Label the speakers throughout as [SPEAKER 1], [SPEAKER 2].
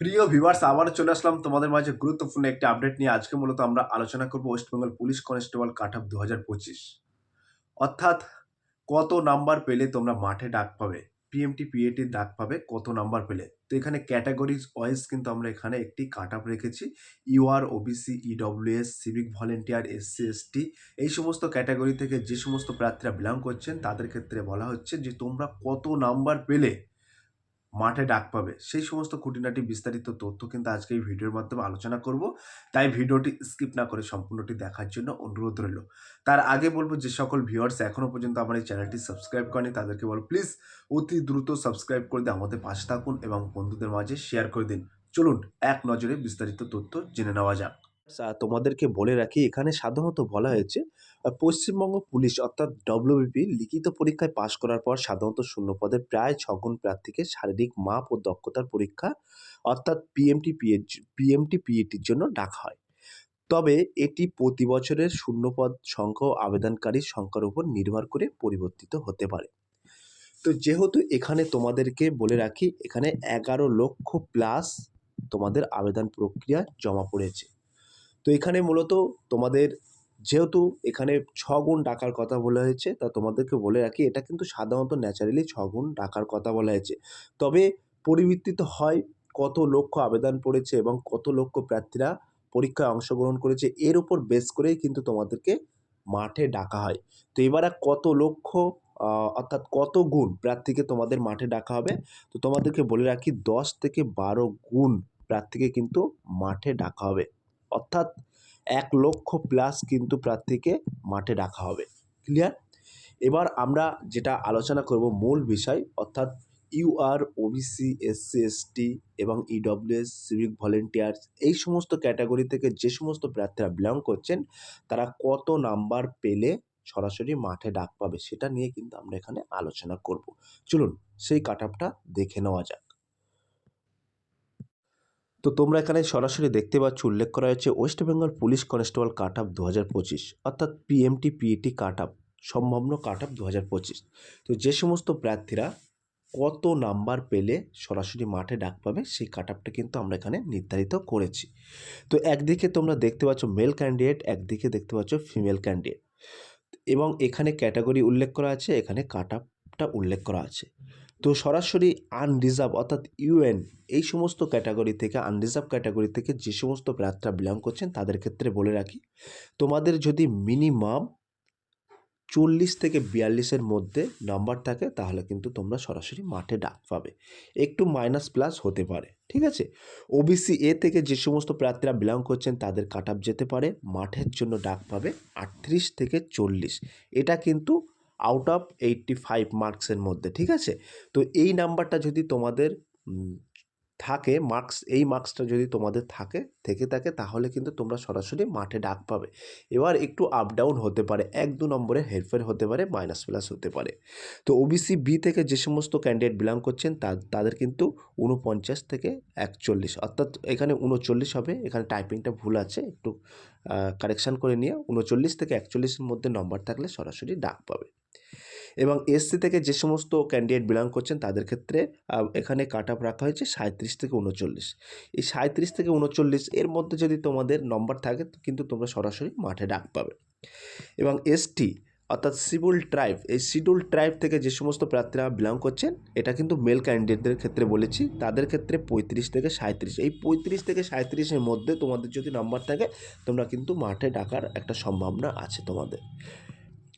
[SPEAKER 1] প্রিয় ভিউয়ার্স, আবারও চলে আসলাম তোমাদের মাঝে গুরুত্বপূর্ণ একটি আপডেট নিয়ে। আজকে মূলত আমরা আলোচনা করব West Bengal police constable cut up দু হাজার পঁচিশ। অর্থাৎ কত নাম্বার পেলে তোমরা মাঠে ডাক পাবে? পিএমটি পিএটির ডাক পাবে, কত নাম্বার পেলে? তো এখানে ক্যাটাগরিজ ওয়াইজ কিন্তু আমরা এখানে একটি কাট আপ রেখেছি UR OBC EWS civic volunteer SC ST এই সমস্ত ক্যাটাগরি থেকে যে সমস্ত প্রার্থীরা বিলং করছেন, তাদের ক্ষেত্রে বলা হচ্ছে যে তোমরা কত নাম্বার পেলে মাঠে ডাক পাবে। সেই সমস্ত খুঁটিনাটি বিস্তারিত তথ্য কিন্তু আজকে এই ভিডিওর মাধ্যমে আলোচনা করব। তাই ভিডিওটি স্কিপ না করে সম্পূর্ণটি দেখার জন্য অনুরোধ রইল। তার আগে বলব, যে সকল ভিউয়ার্স এখনও পর্যন্ত আমার এই চ্যানেলটি সাবস্ক্রাইব করেনি, তাদেরকে বলো প্লিজ অতি দ্রুত সাবস্ক্রাইব করে দিয়ে আমাদের পাশে থাকুন এবং বন্ধুদের মাঝে শেয়ার করে দিন। চলুন এক নজরে বিস্তারিত তথ্য জেনে নেওয়া যাক। তোমাদেরকে বলে রাখি, এখানে সাধারণত বলা হয়েছে পশ্চিমবঙ্গ পুলিশ অর্থাৎ ডব্লিউবিপি লিখিত পরীক্ষায় পাশ করার পর সাধারণত শূন্য পদে প্রায় ছগুণ প্রার্থীকে শারীরিক মাপ ও দক্ষতার পরীক্ষা অর্থাৎ পিএমটি পিএইচ পিএমটি পিএটির জন্য ডাকা হয়। তবে এটি প্রতি বছরের শূন্যপদ সংখ্যা ও আবেদনকারীর সংখ্যার উপর নির্ভর করে পরিবর্তিত হতে পারে। তো যেহেতু এখানে তোমাদেরকে বলে রাখি, এখানে এগারো লক্ষ প্লাস তোমাদের আবেদন প্রক্রিয়া জমা পড়েছে। তো এখানে মূলত তোমাদের যেহেতু এখানে ছ গুণ ডাকার কথা বলা হয়েছে, তা তোমাদেরকে বলে রাখি, এটা কিন্তু সাধারণত ন্যাচারালি ছ গুণ ডাকার কথা বলা হয়েছে। তবে পরিবর্তিত হয়, কত লক্ষ আবেদন পড়েছে এবং কত লক্ষ প্রার্থীরা পরীক্ষায় অংশগ্রহণ করেছে, এর উপর বেস করেই কিন্তু তোমাদেরকে মাঠে ডাকা হয়। তো এবার কত লক্ষ অর্থাৎ কত গুণ প্রার্থীকে তোমাদের মাঠে ডাকা হবে, তো তোমাদেরকে বলে রাখি, দশ থেকে বারো গুণ প্রার্থীকে কিন্তু মাঠে ডাকা হবে। অর্থাৎ এক লক্ষ প্লাস কিন্তু প্রার্থীকে মাঠে ডাকা হবে। ক্লিয়ার এবার আমরা যেটা আলোচনা করব মূল বিষয়, অর্থাৎ ইউআর ওবিসি এসসি এসটি এবং ইডব্লিউএস সিভিক ভলেন্টিয়ার্স এই সমস্ত ক্যাটাগরি থেকে যে সমস্ত প্রার্থীরা বিলং করছেন, তারা কত নাম্বার পেলে সরাসরি মাঠে ডাক পাবে, সেটা নিয়ে কিন্তু আমরা এখানে আলোচনা করব। চলুন, সেই কাট আপটা দেখে নেওয়া যাক। তো তোমরা এখানে সরাসরি দেখতে পাচ্ছ, উল্লেখ করা হয়েছে West Bengal police constable cut up দু হাজার পঁচিশ, অর্থাৎ পিএমটি পিএটি কাট আপ সম্ভাব্য কাট আপ দু হাজার পঁচিশ। তো যে সমস্ত প্রার্থীরা কত নাম্বার পেলে সরাসরি মাঠে ডাক পাবে, সেই কাট আপটা কিন্তু আমরা এখানে নির্ধারিত করেছি। তো একদিকে তোমরা দেখতে পাচ্ছ মেল ক্যান্ডিডেট একদিকে দেখতে পাচ্ছ ফিমেল ক্যান্ডিডেট এবং এখানে ক্যাটাগরি উল্লেখ করা আছে, এখানে কাট আপটা উল্লেখ করা আছে। তো সরাসরি আনরিজার্ভ অর্থাৎ ইউএন এই সমস্ত ক্যাটাগরি থেকে আনরিজার্ভ ক্যাটাগরি থেকে যে সমস্ত প্রার্থীরা বিলং করছেন তাদের ক্ষেত্রে বলে রাখি, তোমাদের যদি মিনিমাম চল্লিশ থেকে বিয়াল্লিশের মধ্যে নাম্বার থাকে, তাহলে কিন্তু তোমরা সরাসরি মাঠে ডাক পাবে। একটু মাইনাস প্লাস হতে পারে, ঠিক আছে? ওবিসি এ থেকে যে সমস্ত প্রার্থীরা বিলং করছেন, তাদের কাট যেতে পারে, মাঠের জন্য ডাক পাবে আটত্রিশ থেকে চল্লিশ। এটা কিন্তু আউট অফ এইটটি ফাইভ মার্কসের মধ্যে ঠিক আছে? তো এই নাম্বারটা যদি তোমাদের থাকে মার্কস এই মার্কসটা যদি তোমাদের থাকে, থেকে থাকে, তাহলে কিন্তু তোমরা সরাসরি মাঠে ডাক পাবে। এবার একটু আপ ডাউন হতে পারে, এক দু নম্বরে হেরফের হতে পারে মাইনাস প্লাস হতে পারে। তো ওবিসি বি থেকে যে সমস্ত ক্যান্ডিডেট বিলং করছেন, তা- তাদের কিন্তু উনপঞ্চাশ থেকে একচল্লিশ, অর্থাৎ এখানে উনচল্লিশ হবে, এখানে টাইপিংটা ভুল আছে, একটু কারেকশান করে নিয়ে উনচল্লিশ থেকে একচল্লিশের মধ্যে নম্বর থাকলে সরাসরি ডাক পাবে। এবং এসসি থেকে যে সমস্ত ক্যান্ডিডেট বিলং করছেন, তাদের ক্ষেত্রে এখানে কাট আপ রাখা হয়েছে সাঁত্রিশ থেকে উনচল্লিশ। এই সাঁত্রিশ থেকে উনচল্লিশ এর মধ্যে যদি তোমাদের নম্বর থাকে কিন্তু তোমরা সরাসরি মাঠে ডাক পাবে। এবং এসটি অর্থাৎ শিডিউল ট্রাইব এই শিডিউল ট্রাইব থেকে যে সমস্ত প্রার্থীরা বিলং করছেন, এটা কিন্তু মেল ক্যান্ডিডেটদের ক্ষেত্রে বলেছি, তাদের ক্ষেত্রে পঁয়ত্রিশ থেকে সাঁত্রিশ এই পঁয়ত্রিশ থেকে সাঁত্রিশের মধ্যে তোমাদের যদি নাম্বার থাকে, তোমরা কিন্তু মাঠে ডাকার একটা সম্ভাবনা আছে তোমাদের।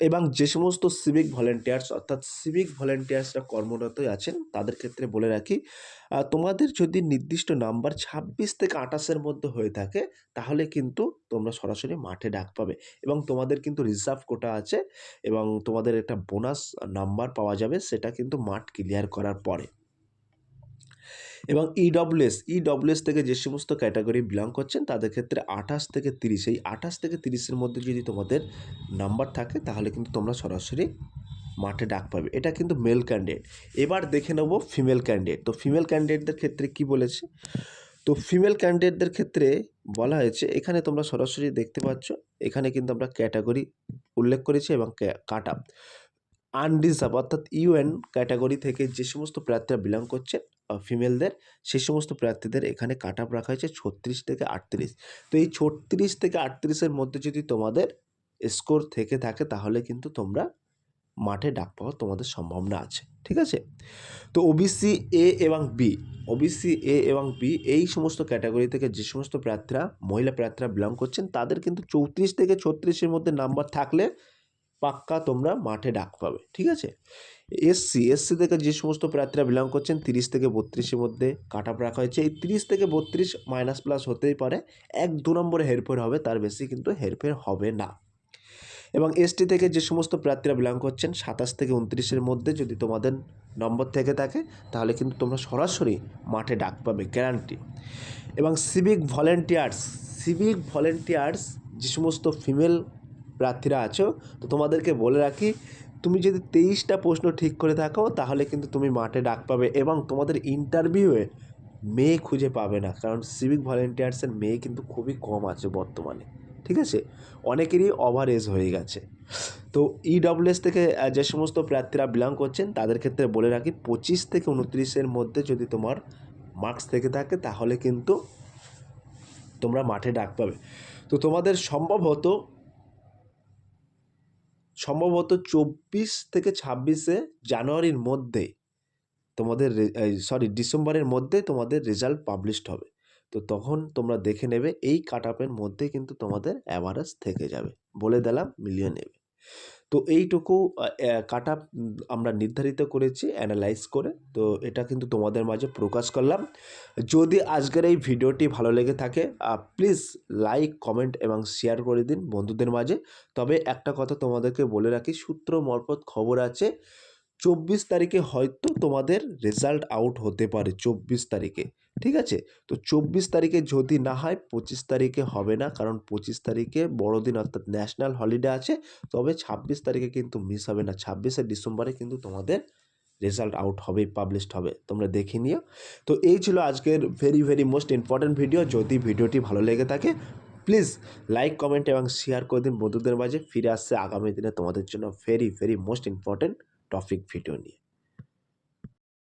[SPEAKER 1] এবং যে সমস্ত সিভিক ভলেন্টিয়ার্স অর্থাৎ সিভিক ভলেন্টিয়ার্সরা কর্মরতই আছেন, তাদের ক্ষেত্রে বলে রাখি তোমাদের যদি নির্দিষ্ট নাম্বার ছাব্বিশ থেকে আঠাশের মধ্যে হয়ে থাকে, তাহলে কিন্তু তোমরা সরাসরি মাঠে ডাক পাবে এবং তোমাদের কিন্তু রিজার্ভ কোটা আছে এবং তোমাদের একটা বোনাস নাম্বার পাওয়া যাবে, সেটা কিন্তু মাঠ ক্লিয়ার করার পরে। এবং ইডব্লিউএস ইডব্লিউএস থেকে যে সমস্ত ক্যাটাগরি বিলং করছেন, তাদের ক্ষেত্রে আঠাশ থেকে তিরিশ, এই আঠাশ থেকে তিরিশের মধ্যে যদি তোমাদের নাম্বার থাকে, তাহলে কিন্তু তোমরা সরাসরি মাঠে ডাক পাবে। এটা কিন্তু মেল ক্যান্ডিডেট এবার দেখে নেব ফিমেল ক্যান্ডিডেট তো ফিমেল ক্যান্ডিডেটদের ক্ষেত্রে কি বলেছে? তো ফিমেল ক্যান্ডিডেটদের ক্ষেত্রে বলা হয়েছে, এখানে তোমরা সরাসরি দেখতে পাচ্ছ, এখানে কিন্তু আমরা ক্যাটাগরি উল্লেখ করেছি এবং কাট আপ আনরিজার্ভ অর্থাৎ ইউএন ক্যাটাগরি থেকে যে সমস্ত প্রার্থীরা বিলং করছে ফিমেলদের সেই সমস্ত প্রার্থীদের এখানে কাট আপ রাখা হয়েছে ছত্রিশ থেকে আটত্রিশ। তো এই ছত্রিশ থেকে আটত্রিশের মধ্যে যদি তোমাদের স্কোর থেকে থাকে, তাহলে কিন্তু তোমরা মাঠে ডাক পাওয়ার তোমাদের সম্ভাবনা আছে। ঠিক আছে? তো ওবিসি এ এবং বি ওবিসি এ এবং বি এই সমস্ত ক্যাটাগরি থেকে যে সমস্ত প্রার্থীরা, মহিলা প্রার্থীরা বিলং করছেন, তাদের কিন্তু চৌত্রিশ থেকে ছত্রিশের মধ্যে নাম্বার থাকলে পাক্কা তোমরা মাঠে ডাক পাবে, ঠিক আছে? এসসি এসসি থেকে যে সমস্ত প্রার্থীরা বিলং করছেন, তিরিশ থেকে বত্রিশের মধ্যে কাট আপ রাখা হয়েছে। এই তিরিশ থেকে বত্রিশ মাইনাস প্লাস হতেই পারে, এক দু নম্বরে হেরফের হবে, তার বেশি কিন্তু হেরফের হবে না। এবং এসটি থেকে যে সমস্ত প্রার্থীরা বিলং করছেন, সাতাশ থেকে উনত্রিশের মধ্যে যদি তোমাদের নম্বর থেকে থাকে, তাহলে কিন্তু তোমরা সরাসরি মাঠে ডাক পাবে গ্যারান্টি এবং সিভিক ভলেন্টিয়ার্স সিভিক ভলেন্টিয়ার্স যে সমস্ত ফিমেল প্রার্থীরা আছো, তো তোমাদেরকে বলে রাখি, তুমি যদি তেইশটা প্রশ্ন ঠিক করে থাকো, তাহলে কিন্তু তুমি মাঠে ডাক পাবে এবং তোমাদের ইন্টারভিউয়ে মেয়ে খুঁজে পাবে না। কারণ সিভিক ভলেন্টিয়ার্সের মেয়ে কিন্তু খুবই কম আছে বর্তমানে, ঠিক আছে? অনেকেরই ওভার এজ হয়ে গেছে। তো ইডব্লিউএস থেকে যে সমস্ত প্রার্থীরা বিলং করছেন, তাদের ক্ষেত্রে বলে রাখি, পঁচিশ থেকে উনত্রিশের মধ্যে যদি তোমার মার্কস থেকে থাকে, তাহলে কিন্তু তোমরা মাঠে ডাক পাবে। তো তোমাদের সম্ভবত সম্ভবত চব্বিশ থেকে ছাব্বিশে জানুয়ারির মধ্যে তোমাদের সরি ডিসেম্বরের মধ্যে তোমাদের রেজাল্ট পাবলিশড হবে। তো তখন তোমরা দেখে নেবে, এই কাট আপের মধ্যে কিন্তু তোমাদের অ্যাভারেজ থেকে যাবে। বলে দিলাম মিলিয়ে নেবে। তো এইটুকু কাট আপ আমরা নির্ধারিত করেছি অ্যানালাইজ করে। তো এটা কিন্তু তোমাদের মাঝে প্রকাশ করলাম। যদি আজকের এই ভিডিওটি ভালো লেগে থাকে প্লিজ লাইক কমেন্ট এবং শেয়ার করে দিন বন্ধুদের মাঝে। তবে একটা কথা তোমাদেরকে বলে রাখি, সূত্র মারফত খবর আছে, চব্বিশ তারিখে হয়তো তোমাদের রেজাল্ট আউট হতে পারে, চব্বিশ তারিখে। ঠিক আছে? তো চব্বিশ তারিখে যদি না হয়, পঁচিশ তারিখে হবে না। কারণ পঁচিশ তারিখে বড়দিন অর্থাৎ ন্যাশনাল হলিডে আছে। তবে ছাব্বিশ তারিখে কিন্তু মিস হবে না। ছাব্বিশে ডিসেম্বরে কিন্তু তোমাদের রেজাল্ট আউট হবে পাবলিশড হবে। তোমরা দেখে নিও। তো এই ছিল আজকের very very most important video যদি ভিডিওটি ভালো লেগে থাকে প্লিজ লাইক কমেন্ট এবং শেয়ার করে দিন। বন্ধুদের মাঝে ফিরে আসছে আগামী দিনে তোমাদের জন্য very very most important topic video নিয়ে।